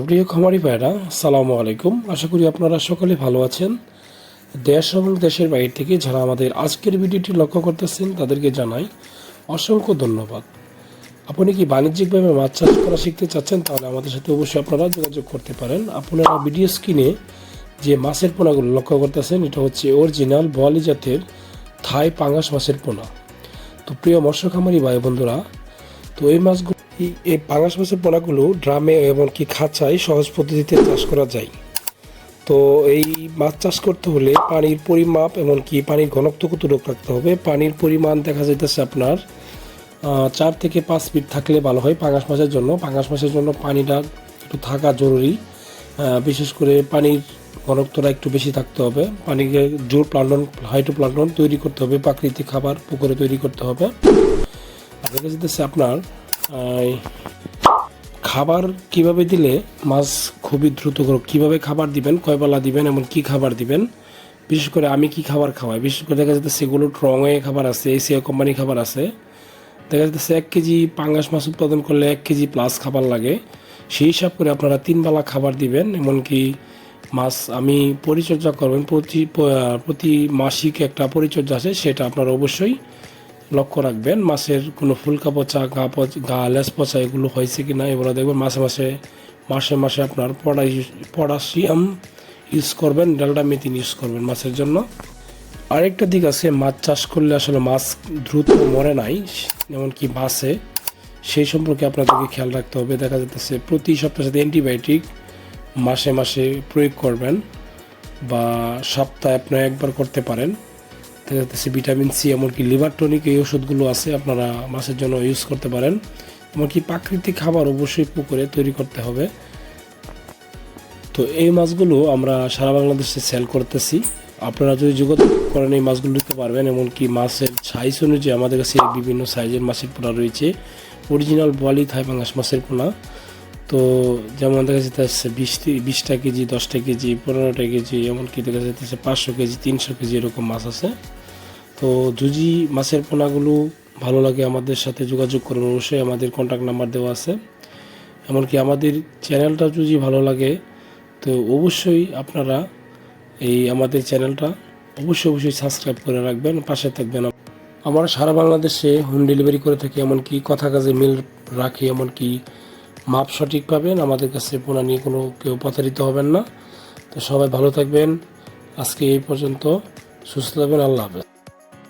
প্রিয় খামারি ভাইরা সালামু আলাইকুম। আশা করি আপনারা সকলে ভালো আছেন। দেশ এবং দেশের বাইরে থেকে যারা আমাদের আজকের ভিডিওটি লক্ষ্য করতেছেন, তাদেরকে জানাই অসংখ্য ধন্যবাদ। আপনি কি বাণিজ্যিকভাবে মাছ চাষ করা শিখতে চাচ্ছেন, তাহলে আমাদের সাথে অবশ্যই আপনারা যোগাযোগ করতে পারেন। আপনারা ভিডিও স্ক্রিনে যে মাছের পোনাগুলো লক্ষ্য করতেছেন, এটা হচ্ছে অরিজিনাল বোয়ালি জাতের থাই পাঙ্গাস মাছের পোনা। তো প্রিয় মৎস্য খামারি ভাই বন্ধুরা তো এই মাছগুলো এই- পাঙাশ মাছের পোনাগুলো ড্রামে এমনকি খাঁচায় সহজ পদ্ধতিতে চাষ করা যায়। তো এই মাছ চাষ করতে হলে পানির পরিমাপ এমনকি পানির ঘনত্ব কতটুকু রাখতে হবে, পানির পরিমাণ দেখা যাইতেছে আপনার চার থেকে পাঁচ ফিট থাকলে ভালো হয় পাঙাশ মাছের জন্য। পাঙাশ মাছের জন্য পানিটা একটু থাকা জরুরি। বিশেষ করে পানির ঘনত্বটা একটু বেশি থাকতে হবে। পানিকে জোর প্লান্টন হাইটো প্লান্টন তৈরি করতে হবে, প্রাকৃতিক খাবার পুকুরে তৈরি করতে হবে। দেখা যেতেছে আপনার খাবার কীভাবে দিলে মাছ খুবই দ্রুত কীভাবে খাবার দিবেন কয়বেলা দিবেন এমন কি খাবার দিবেন, বিশেষ করে আমি কি খাবার খাওয়াই, বিশেষ করে দেখা যাচ্ছে সেগুলো ট্রংয়ে খাবার আছে এসিয়া কোম্পানি খাবার আছে, দেখা যাচ্ছে এক কেজি পাঙ্গাস মাছ উৎপাদন করলে এক কেজি প্লাস খাবার লাগে, সেই হিসাব করে আপনারা তিন বেলা খাবার দিবেন, এমনকি মাছ আমি পরিচর্যা করবেন, প্রতি প্রতি মাসিক একটা পরিচর্যা আছে, সেটা আপনারা অবশ্যই লক্ষ্য রাখবেন, মাছের কোনো ফুলকা পচা, গা পচা, গা লেস পচা এগুলো হয়েছে কি না, এগুলো দেখবেন মাসে মাসে মাসে মাসে আপনার পটাশিয়াম ইউজ করবেন ডেল্টা মেথিন ইউজ করবেন মাছের জন্য। আরেকটা দিক আছে, মাছ চাষ করলে আসলে মাছ দ্রুত মরে নাই, এমনকি বাসে সেই সম্পর্কে আপনাদেরকে খেয়াল রাখতে হবে, দেখা যাচ্ছে প্রতি সপ্তাহে অ্যান্টিবায়োটিক মাসে মাসে প্রয়োগ করবেন বা সপ্তাহে আপনি একবার করতে পারেন। দেখা ভিটামিন সি, এমনকি লিভার টনিক, এই ওষুধগুলো আছে, আপনারা মাছের জন্য ইউজ করতে পারেন। এমনকি প্রাকৃতিক খাবার অবশ্যই পুকুরে তৈরি করতে হবে। তো এই মাছগুলো আমরা সারা বাংলাদেশে সেল করতেছি। আপনারা যদি যোগাযোগ করেন, এই মাছগুলো নিতে পারবেন। এমনকি মাছের সাইজ অনুযায়ী আমাদের কাছে বিভিন্ন সাইজের মাছের পোনা রয়েছে। অরিজিনাল বোয়ালি থাই পাঙ্গাস মাছের পোনা। তো যেমন দেখা যাচ্ছে বিশটি বিশটা কেজি, দশটা কেজি, পনেরোটা কেজি, এমনকি দেখা যাচ্ছে পাঁচশো কেজি, তিনশো কেজি এরকম মাছ আছে। তো যদি মাছের পোনাগুলো ভালো লাগে আমাদের সাথে যোগাযোগ করবেন অবশ্যই আমাদের কন্ট্যাক্ট নাম্বার দেওয়া আছে। এমনকি আমাদের চ্যানেলটা যদি ভালো লাগে, তো অবশ্যই আপনারা এই আমাদের চ্যানেলটা অবশ্যই অবশ্যই সাবস্ক্রাইব করে রাখবেন, পাশে থাকবেন। আমরা সারা বাংলাদেশে হোম ডেলিভারি করে থাকি, এমনকি কথা কাজে মিল রাখি, এমনকি মাপ সঠিক পাবেন, আমাদের কাছে পোনা নিয়ে কোনো কেউ প্রতারিত হবেন না। তো সবাই ভালো থাকবেন। আজকে এই পর্যন্ত, সুস্থ থাকবেন, আল্লাহ হাফেজ।